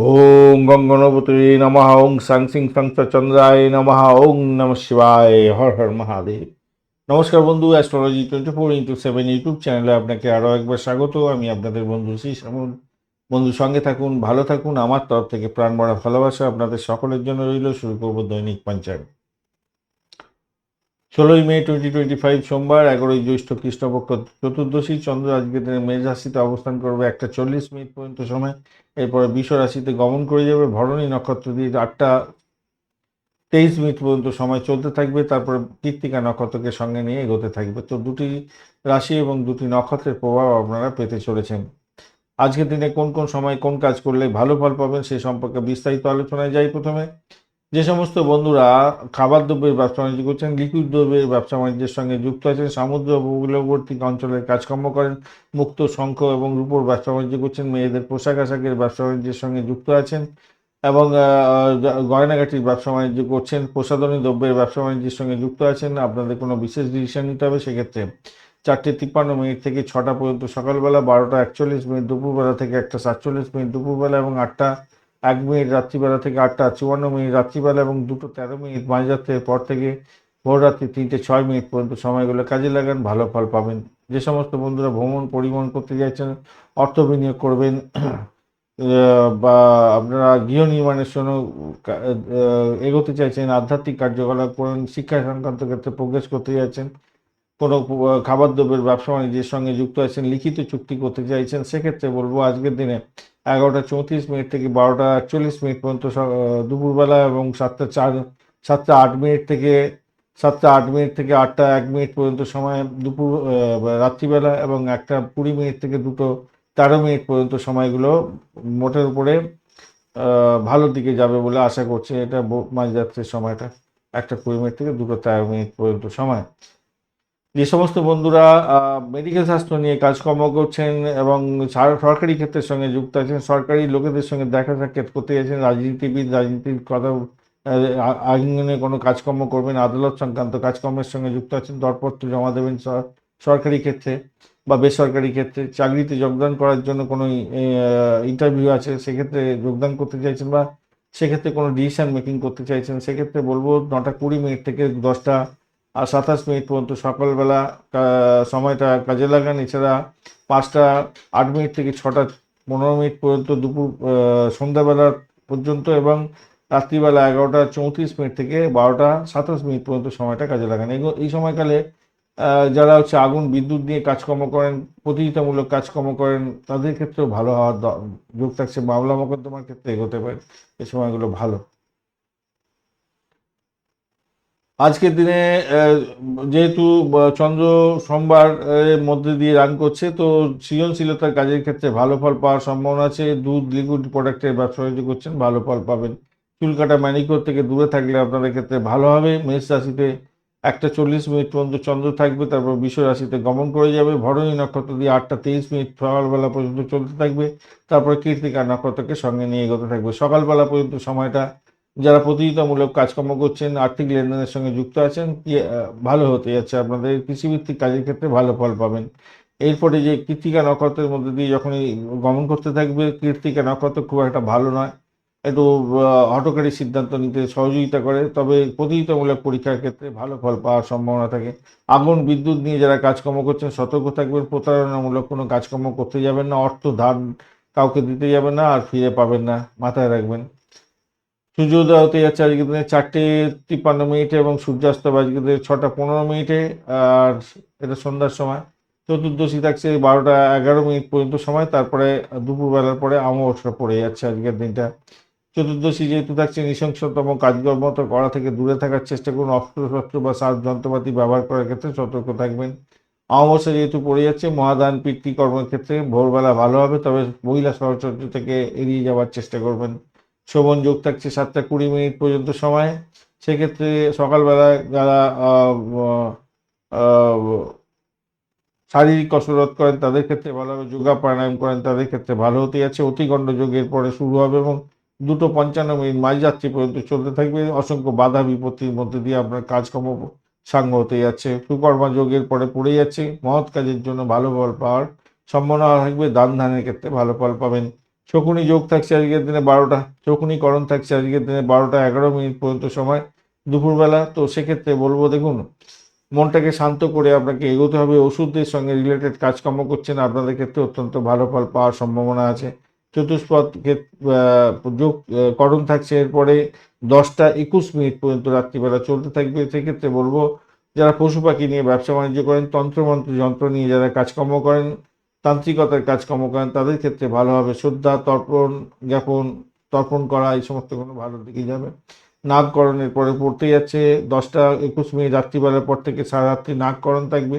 ওং গঙ্গনবতী নমঃ ওং সাং সিং চন্দ্রায় নমঃ ওং নম শিবায় হর হর মহাদেব নমস্কার বন্ধু astrology twenty four into seven YouTube চ্যানেলে আপনাকে আরও একবার স্বাগত। আমি আপনাদের বন্ধু শ্রী শ্যামল। বন্ধু, সঙ্গে থাকুন, ভালো থাকুন। আমার তরফ থেকে প্রাণ ভরা ভালোবাসা আপনাদের সকলের জন্য রইল। শুরু করব দৈনিক পঞ্চায়েত ষোলোই মে টোয়েন্টি টোয়েন্টি ফাইভ সোমবার, এগারোই জ্যৈষ্ঠ কৃষ্ণপক্ষ চতুর্দশী চন্দ্র আজকের দিনে মেষ রাশিতে অবস্থান করবে একটা চল্লিশ মিনিট পর্যন্ত সময়। এরপরে বিশ্ব রাশিতে গমন করে যাবে, ভরণী নক্ষত্র দিয়ে আটটা তেইশ মিনিট পর্যন্ত সময় চলতে থাকবে। তারপর কৃত্তিকা নক্ষত্রকে সঙ্গে নিয়ে এগোতে থাকবে। তো দুটি রাশি এবং দুটি নক্ষত্রের প্রভাব আপনারা পেতে চলেছেন। আজকের দিনে কোন কোন সময় কোন কাজ করলে ভালো ফল পাবেন সে সম্পর্কে বিস্তারিত আলোচনায় যাই প্রথমে। যে সমস্ত বন্ধুরা খাবার দ্রব্যের ব্যবসা বাণিজ্য করছেন, লিকুইড দ্রব্যের ব্যবসা বাণিজ্যের সঙ্গে যুক্ত আছেন, সমুদ্র উপকূলবর্তী অঞ্চলের কাজকর্ম করেন, মুক্ত শঙ্খ এবং রূপোর ব্যবসা বাণিজ্য করছেন, মেয়েদের পোশাক আশাকের ব্যবসা বাণিজ্যের সঙ্গে যুক্ত আছেন এবং গয়নাঘাটির ব্যবসা বাণিজ্য করছেন, প্রসাধনী দ্রব্যের ব্যবসা বাণিজ্যের সঙ্গে যুক্ত আছেন। আপনাদের কোনো বিশেষ ডিসিশন নিতে হবে সেক্ষেত্রে চারটে তিপ্পান্ন মিনিট থেকে ছটা পর্যন্ত সকালবেলা, বারোটা একচল্লিশ মিনিট দুপুরবেলা থেকে একটা সাতচল্লিশ মিনিট দুপুরবেলা এবং আটটা এক মিনিট রাত্রিবেলা থেকে আটটা, চুয়ান্ন মিনিট রাত্রিবেলা এবং দুটো তেরো মিনিট মাঝরাত্রের পর থেকে ভোররাত্রি তিনটে ছয় মিনিট পর্যন্ত সময়গুলো কাজে লাগান, ভালো ফল পাবেন। যে সমস্ত বন্ধুরা ভ্রমণ পরিবহন করতে চাইছেন, অর্থ বিনিয়োগ করবেন বা আপনারা গৃহ নির্মাণের জন্য এগোতে চাইছেন, আধ্যাত্মিক কার্যকলাপ করেন, শিক্ষা সংক্রান্ত ক্ষেত্রে প্রোগ্রেস করতে চাইছেন, কোনো খাবার দ্রব্যের ব্যবসা বাণিজ্যের সঙ্গে যুক্ত আছেন, লিখিত চুক্তি করতে চাইছেন, সেক্ষেত্রে বলব আজকের দিনে এগারোটা চৌত্রিশ মিনিট থেকে বারোটা একচল্লিশ মিনিট পর্যন্ত দুপুরবেলা এবং সাতটা চার, সাতটা আট মিনিট থেকে, সাতটা আট মিনিট থেকে আটটা এক মিনিট পর্যন্ত সময় দুপুর রাত্রিবেলা এবং একটা কুড়ি মিনিট থেকে দুটো তেরো মিনিট পর্যন্ত সময়গুলো মোটের উপরে ভালোর দিকে যাবে বলে আশা করছে। এটা মাঝরাত্রের সময়টা, একটা কুড়ি মিনিট থেকে দুটো তেরো মিনিট পর্যন্ত সময়। যে সমস্ত বন্ধুরা মেডিকেল স্বাস্থ্য নিয়ে কাজকর্ম করছেন এবং সার- সরকারি ক্ষেত্রের সঙ্গে যুক্ত আছেন, সরকারি লোকেদের সঙ্গে দেখা সাক্ষাৎ করতে গেছেন, রাজনীতিবিদ, রাজনীতির কথা আইনে কোনো কাজকর্ম করবেন, আদালত সংক্রান্ত কাজকর্মের সঙ্গে যুক্ত আছেন, দরপত্র জমা দেবেন সরকারি ক্ষেত্রে বা বেসরকারি ক্ষেত্রে, চাকরিতে যোগদান করার জন্য কোনো ইন্টারভিউ আছে, সেক্ষেত্রে যোগদান করতে চাইছেন বা সেক্ষেত্রে কোনো ডিসিশন মেকিং করতে চাইছেন, সেক্ষেত্রে বলব নটা কুড়ি মিনিট থেকে দশটা আর সাতাশ মিনিট পর্যন্ত সকালবেলা সময়টা কাজে লাগান। এছাড়া পাঁচটা, আট মিনিট থেকে ছটা, পনেরো মিনিট পর্যন্ত দুপুর সন্ধ্যাবেলা পর্যন্ত এবং রাত্রিবেলা এগারোটা চৌত্রিশ মিনিট থেকে বারোটা সাতাশ মিনিট পর্যন্ত সময়টা কাজে লাগান। এই সময়কালে যারা হচ্ছে আগুন, বিদ্যুৎ নিয়ে কাজকর্ম করেন, প্রতিযোগিতামূলক কাজকর্ম করেন, তাদের ক্ষেত্রেও ভালো হওয়ার যোগ থাকছে। মামলা মোকদ্দমার ক্ষেত্রে এগোতে পারে। এই সময়গুলো ভালো। আজকের দিনে যেহেতু চন্দ্র সোমবার মধ্যে দিয়ে রান করছে, তো সৃজনশীলতার কাজের ক্ষেত্রে ভালো ফল পাওয়ার সম্ভাবনা আছে। দুধ লিকুইড প্রোডাক্টের ব্যবসা বাণিজ্য করছেন, ভালো ফল পাবেন। চুল কাটা ম্যানিকোর থেকে দূরে থাকলে আপনাদের ক্ষেত্রে ভালো হবে। মেষ রাশিতে একটা চল্লিশ মিনিট পর্যন্ত চন্দ্র থাকবে, তারপর বিশ্ব রাশিতে গমন করে যাবে। ভরণী নক্ষত্র দিয়ে আটটা তেইশ মিনিট সকালবেলা পর্যন্ত চলতে থাকবে। তারপরে কীর্তিকা নক্ষত্রকে সঙ্গে নিয়ে এগোতে থাকবে। সকালবেলা পর্যন্ত সময়টা যারা প্রতিযোগিতামূলক কাজকর্ম করছেন আর্থিক লেনদেনের সঙ্গে যুক্ত আছেন কি ভালো হতে যাচ্ছে। আপনাদের কৃষিভিত্তিক কাজের ক্ষেত্রে ভালো ফল পাবেন। এরপরে যে কৃত্তিকা নক্ষত্রের মধ্যে দিয়ে যখনই গমন করতে থাকবে কৃত্তিকা নক্ষত্র খুব একটা ভালো নয়। একটু আহ, হঠকারী সিদ্ধান্ত নিতে সহযোগিতা করে তবে প্রতিযোগিতামূলক পরীক্ষার ক্ষেত্রে ভালো ফল পাওয়ার সম্ভাবনা থাকে। আগুন বিদ্যুৎ নিয়ে যারা কাজকর্ম করছেন সতর্ক থাকবেন। প্রতারণামূলক কোনো কাজকর্ম করতে যাবেন না। অর্থ ধার কাউকে দিতে যাবেন না আর ফিরে পাবেন না। মাথায় রাখবেন। সূর্যোদয় হতে যাচ্ছে আজকে দিনে চারটে তিপ্পান্ন মিনিটে এবং সূর্যাস্ত হবে আজকে দিনে ছটা পনেরো মিনিটে, আর এটা সন্ধ্যার সময়। চতুর্দশী থাকছে বারোটা এগারো মিনিট পর্যন্ত সময়, তারপরে দুপুরবেলার পরে অমাবস্যা পড়ে যাচ্ছে আজকের দিনটা। চতুর্দশী যেহেতু থাকছে, নৃশংসতম কাজকর্ম তো করা থেকে দূরে থাকার চেষ্টা করুন। অস্ত্র শস্ত্র বা সাজ যন্ত্রপাতি ব্যবহার করার ক্ষেত্রে সতর্ক থাকবেন। অমাবস্যা যেহেতু পড়ে যাচ্ছে, মহাদান পিতৃ কর্মের ক্ষেত্রে ভোরবেলা ভালো হবে, তবে মহিলা সহচর্য থেকে এড়িয়ে যাওয়ার চেষ্টা করবেন। শোভন যোগ থাকছে সাতটা কুড়ি মিনিট পর্যন্ত সময়। সেক্ষেত্রে সকালবেলায় যারা শারীরিক কসরত করেন তাদের ক্ষেত্রে ভালো হবে, যোগা প্রাণায়াম করেন তাদের ক্ষেত্রে ভালো হতে যাচ্ছে। অতিগণ্ড যোগের পরে শুরু হবে এবং দুটো পঞ্চান্ন মিনিট মাঝরাত্রি পর্যন্ত চলতে থাকবে। অসংখ্য বাধা বিপত্তির মধ্যে দিয়ে আপনার কাজকর্ম সাঙ্গ হতে যাচ্ছে। সুকর্মা যোগের পরে পড়ে যাচ্ছে। মহৎ কাজের জন্য ভালো ফল পাওয়ার সম্ভাবনা থাকবে। দান ধানের ক্ষেত্রে ভালো ফল পাবেন। শকুনি যোগ থাকছে আজকের দিনে বারোটা শকুনিকরণ থাকছে আজকের দিনে বারোটা এগারো মিনিট পর্যন্ত সময় দুপুরবেলা। তো সেক্ষেত্রে বলব, দেখুন, মনটাকে শান্ত করে আপনাকে এগোতে হবে। ওষুধের সঙ্গে রিলেটেড কাজকর্ম করছেন, আপনাদের ক্ষেত্রে অত্যন্ত ভালো ফল পাওয়ার সম্ভাবনা আছে। চতুষ্পদ যোগ করণ থাকছে, এরপরে দশটা একুশ মিনিট পর্যন্ত রাত্রিবেলা চলতে থাকবে। সেক্ষেত্রে বলব, যারা পশু পাখি নিয়ে ব্যবসা বাণিজ্য করেন, তন্ত্রমন্ত্র, যন্ত্র নিয়ে যারা কাজকর্ম করেন তান্ত্রিকতার কাজকর্ম করেন, তাদের ক্ষেত্রে ভালো হবে। শ্রদ্ধা, তর্পণ, জ্ঞাপন, তর্পণ করা, এই সমস্ত কোনো ভালো দিকে যাবে। নাগকরণের পরে পড়তে যাচ্ছে, দশটা একুশ মিনিট রাত্রিবেলার পর থেকে সারা রাত্রি থাকবে।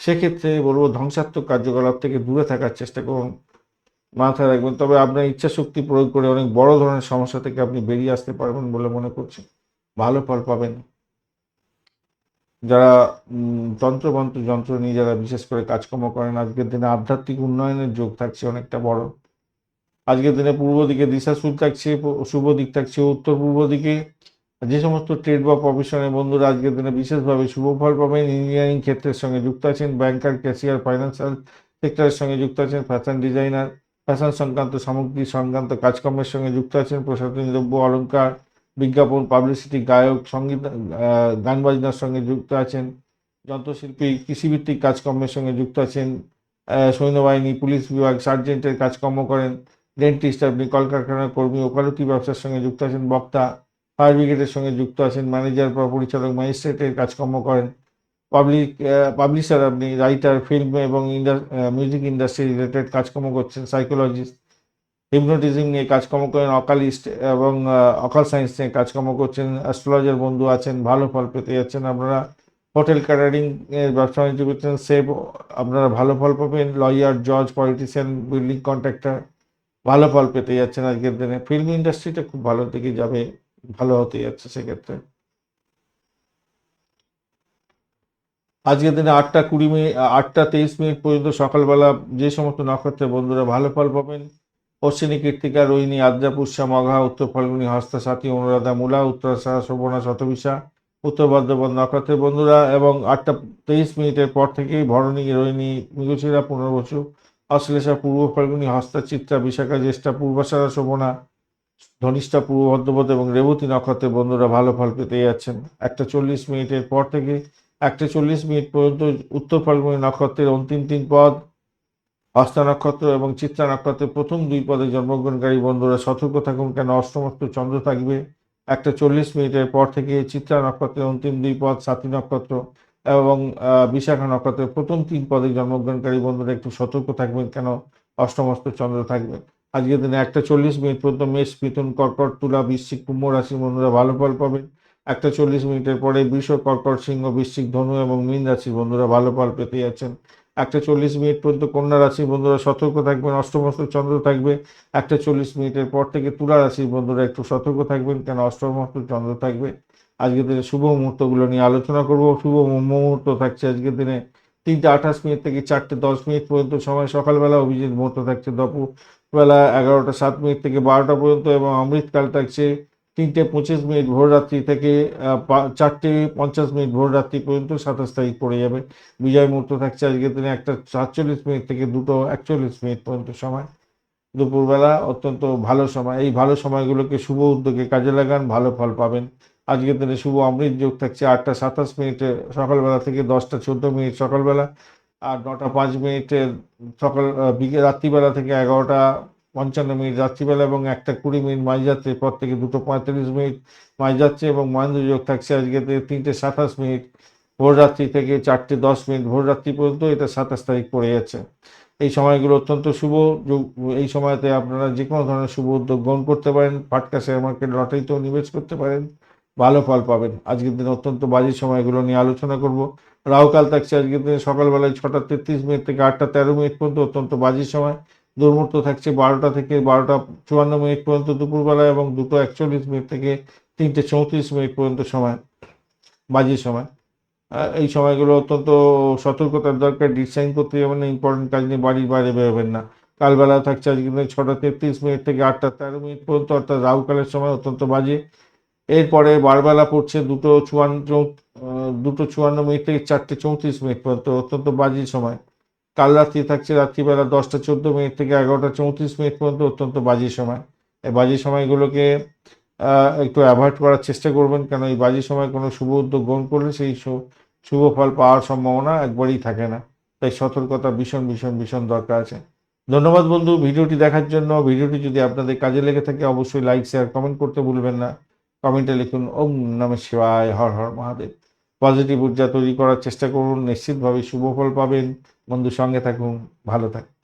সেক্ষেত্রে বলব ধ্বংসাত্মক কার্যকলাপ থেকে দূরে থাকার চেষ্টা করুন, মাথায় রাখবেন। তবে আপনার ইচ্ছা শক্তি প্রয়োগ করে অনেক বড় ধরনের সমস্যা থেকে আপনি বেরিয়ে আসতে পারবেন বলে মনে করছি। ভালো ফল পাবেন। যারা তন্ত্রমন্ত্র যন্ত্র নিয়ে যারা বিশেষ করে কাজকর্ম করেন, আজকের দিনে আধ্যাত্মিক উন্নয়নের যোগ থাকছে অনেকটা বড়। আজকের দিনে পূর্ব দিকে দিশাসুর থাকছে শুভ দিক থাকছে উত্তর পূর্ব দিকে। যে সমস্ত ট্রেড বা প্রফেশনের বন্ধুরা আজকের দিনে বিশেষভাবে শুভ ফল পাবেন, ইঞ্জিনিয়ারিং ক্ষেত্রের সঙ্গে যুক্ত আছেন, ব্যাংকার, ক্যাশিয়ার, ফাইন্যান্সিয়াল সেক্টরের সঙ্গে যুক্ত আছেন, ফ্যাশন ডিজাইনার, ফ্যাশন সংক্রান্ত সামগ্রী সংক্রান্ত কাজকর্মের সঙ্গে যুক্ত আছেন, প্রসাধনী দ্রব্য, অলংকার বিজ্ঞাপন পাবলিসিটি গায়ক, সংগীত গান বাজনার সঙ্গে যুক্ত আছেন, যন্ত্রশিল্পী, কৃষিভিত্তিক কাজকর্মের সঙ্গে যুক্ত আছেন সৈন্যবাহিনী, পুলিশ বিভাগ, সার্জেন্টের কাজকর্ম করেন ডেন্টিস্ট আপনি কলকারখানার কর্মী, ওকালতি ব্যবসার সঙ্গে যুক্ত আছেন, বক্তা ফায়ার ব্রিগেডের সঙ্গে যুক্ত আছেন ম্যানেজার বা পরিচালক ম্যাজিস্ট্রেটের কাজকর্ম করেন পাবলিক পাবলিশার আপনি রাইটার ফিল্ম এবং মিউজিক ইন্ডাস্ট্রি রিলেটেড কাজকর্ম করছেন সাইকোলজিস্ট হিপনোটিজম নিয়ে কাজকর্ম করেন অকালিস্ট এবং অকাল সায়েন্স নিয়ে কাজকর্ম করছেন অ্যাস্ট্রোলজার বন্ধু আছেন, ভালো ফল পেতে যাচ্ছেন, আপনারা হোটেল ক্যাটারিং এর ব্যবসা বাণিজ্য করছেন সেভ আপনারা ভালো ফল পাবেন লয়ার জজ পলিটিশিয়ান বিল্ডিং কন্ট্রাক্টর ভালো ফল পেতে যাচ্ছেন আজকের দিনে। ফিল্ম ইন্ডাস্ট্রিটা খুব ভালো দিকে যাবে, ভালো হতে যাচ্ছে সেক্ষেত্রে। আজকের দিনে আটটা কুড়ি মিনিট, আটটা তেইশ মিনিট পর্যন্ত সকালবেলা যে সমস্ত নক্ষত্রের বন্ধুরা ভালো ফল পাবেন অশ্বিনী কৃত্তিকা রোহিণী, আদ্রা, পুষ্যা মঘা উত্তর ফাল্গুনী, হস্তা, সাথী, অনুরাধা, মূলা উত্তরাষাঢ়া শোভনা শতবিশা, উত্তর ভদ্রপদ নক্ষত্রের বন্ধুরা, এবং আটটা তেইশ মিনিটের পর থেকেই ভরণী, রোহিণী, মৃগশিরা, পুনর্বসু, অশ্লেষা, পূর্ব ফাল্গুনী, হস্তা, চিত্রা, বিশাখা, জ্যেষ্ঠা পূর্বাষাঢ়া শোভনা ধনিষ্ঠা, পূর্ব ভদ্রপদ এবং রেবতী নক্ষত্রের বন্ধুরা ভালো ফল পেতে যাচ্ছেন। একটা চল্লিশ মিনিটের পর থেকে, একটা চল্লিশ মিনিট পর্যন্ত উত্তর ফাল্গুনী নক্ষত্রের অন্তিম তিন পদ হস্তা নক্ষত্র এবং চিত্রা নক্ষত্রের প্রথম দুই পদে জন্মগ্রহণকারী বন্ধুরা সতর্ক থাকুন, কেন অষ্টমস্ত চন্দ্র থাকবে? একটা চল্লিশ মিনিটের পর থেকে চিত্রা নক্ষত্রের অন্তিম দুই পদ সাথী নক্ষত্র এবং বিশাখা নক্ষত্রের প্রথম তিন পদে জন্মগ্রহণকারী বন্ধুরা একটু সতর্ক থাকবেন, কেন অষ্টমস্ত চন্দ্র থাকবে? আজকের দিনে একটা চল্লিশ মিনিট পর্যন্ত মেষ মিথুন কর্কট, তুলা, বৃশ্চিক, কুম্ভ রাশির বন্ধুরা ভালো ফল পাবেন। একটা চল্লিশ মিনিটের পরে বৃষ, কর্কট, সিংহ, বৃশ্চিক, ধনু এবং মীন রাশির বন্ধুরা ভালো ফল পেতে যাচ্ছেন। একটা চল্লিশ মিনিট পর্যন্ত কন্যা রাশির বন্ধুরা সতর্ক থাকবেন, অষ্টমস্ত চন্দ্র থাকবে, একটা চল্লিশ মিনিটের পর থেকে তুলা রাশির বন্ধুরা একটু সতর্ক থাকবেন, কেন অষ্টমস্ত চন্দ্র থাকবে। আজকের দিনে শুভ মুহূর্তগুলো নিয়ে আলোচনা করব, শুভ মুহূর্ত থাকছে আজকের দিনে তিনটে আঠাশ মিনিট থেকে চারটে দশ মিনিট পর্যন্ত, সময় সকালবেলা অভিজিৎ মুহূর্ত থাকছে দুপুর বেলা এগারোটা সাত মিনিট থেকে বারোটা পর্যন্ত এবং অমৃতকাল থাকছে তিনটে পঁচিশ মিনিট ভোর রাত্রি থেকে চারটে পঞ্চাশ মিনিট ভোর রাত্রি পর্যন্ত সাতাশ তারিখ পড়ে যাবে। বিজয় মুহূর্ত থাকছে আজকের দিনে একটা সাতচল্লিশ মিনিট থেকে দুটো একচল্লিশ মিনিট পর্যন্ত সময়। দুপুরবেলা অত্যন্ত ভালো সময়। এই ভালো সময়গুলোকে শুভ উদ্যোগে কাজে লাগান, ভালো ফল পাবেন। আজকের দিনে শুভ অমৃত যোগ থাকছে আটটা সাতাশ মিনিটে, সকালবেলা থেকে দশটা চোদ্দ মিনিট সকালবেলা, আর নটা পাঁচ মিনিটে সকাল বিকেল, রাত্রিবেলা থেকে এগারোটা পঞ্চান্ন মিনিট রাত্রিবেলা এবং একটা কুড়ি মিনিট মাঝরাত্রির পর থেকে দুটো পঁয়তাল্লিশ মিনিট মাঝরাত্রি এবং মহেন্দ্র যোগ থাকছে আজকে তিনটে সাতাশ মিনিট। ভোর রাত্রি থেকে চারটে দশ মিনিট ভোর রাত্রি পর্যন্ত এটা সাতাশ তারিখ পড়ে যাচ্ছে এই সময়গুলো অত্যন্ত শুভ। এই সময়তে আপনারা যে কোনো ধরনের শুভ উদ্যোগ গ্রহণ করতে পারেন। ফাটকা শেয়ার মার্কেট লটারিতেও নিবেশ করতে পারেন। ভালো ফল পাবেন। আজকের দিনে অত্যন্ত বাজে সময়গুলো নিয়ে আলোচনা করব। রাহুকাল থাকছে আজকের দিনে সকালবেলায় ছটা তেত্রিশ মিনিট থেকে আটটা তেরো মিনিট পর্যন্ত অত্যন্ত বাজে সময়। দুর্মূর্ত থাকছে বারোটা থেকে বারোটা চুয়ান্ন মিনিট পর্যন্ত দুপুরবেলা এবং দুটো একচল্লিশ মিনিট থেকে তিনটে চৌত্রিশ মিনিট পর্যন্ত সময় বাজে সময়। এই সময়গুলো অত্যন্ত সতর্কতার দরকার ডিসাইন করতে যাবেন না ইম্পর্টেন্ট কাজ নিয়ে বাড়ির বাইরে বেরোবেন না। কালবেলা থাকছে আজকে দিনে ছটা তেত্রিশ মিনিট থেকে আটটা তেরো মিনিট পর্যন্ত, অর্থাৎ রাহুকালের সময় অত্যন্ত বাজে। এরপরে বারবেলা পড়ছে দুটো চুয়ান্ন দুটো চুয়ান্ন মিনিট থেকে চারটে চৌত্রিশ মিনিট পর্যন্ত, অত্যন্ত বাজে সময়। কাল রাত্রি থাকছে রাত্রিবেলা দশটা চোদ্দ মিনিট থেকে এগারোটা চৌত্রিশ মিনিট পর্যন্ত অত্যন্ত বাজে সময়। এই বাজে সময়গুলোকে একটু অ্যাভয়েড করার চেষ্টা করবেন, কেন এই বাজে সময় কোনো শুভ উদ্যোগ গ্রহণ করলে সেই শুভ ফল পাওয়ার সম্ভাবনা একবারই থাকে না। তাই সতর্কতা ভীষণ ভীষণ ভীষণ দরকার আছে। ধন্যবাদ বন্ধু, ভিডিওটি দেখার জন্য। ভিডিওটি যদি আপনাদের কাজে লেগে থাকে, অবশ্যই লাইক, শেয়ার, কমেন্ট করতে ভুলবেন না। কমেন্টে লিখুন, ওম নমঃ শিবায়, হর হর মহাদেব। পজিটিভ ঊর্জা তৈরি করার চেষ্টা করুন, নিশ্চিতভাবে শুভ ফল পাবেন। বন্ধু সঙ্গে থাকুন ভালো থাকুন।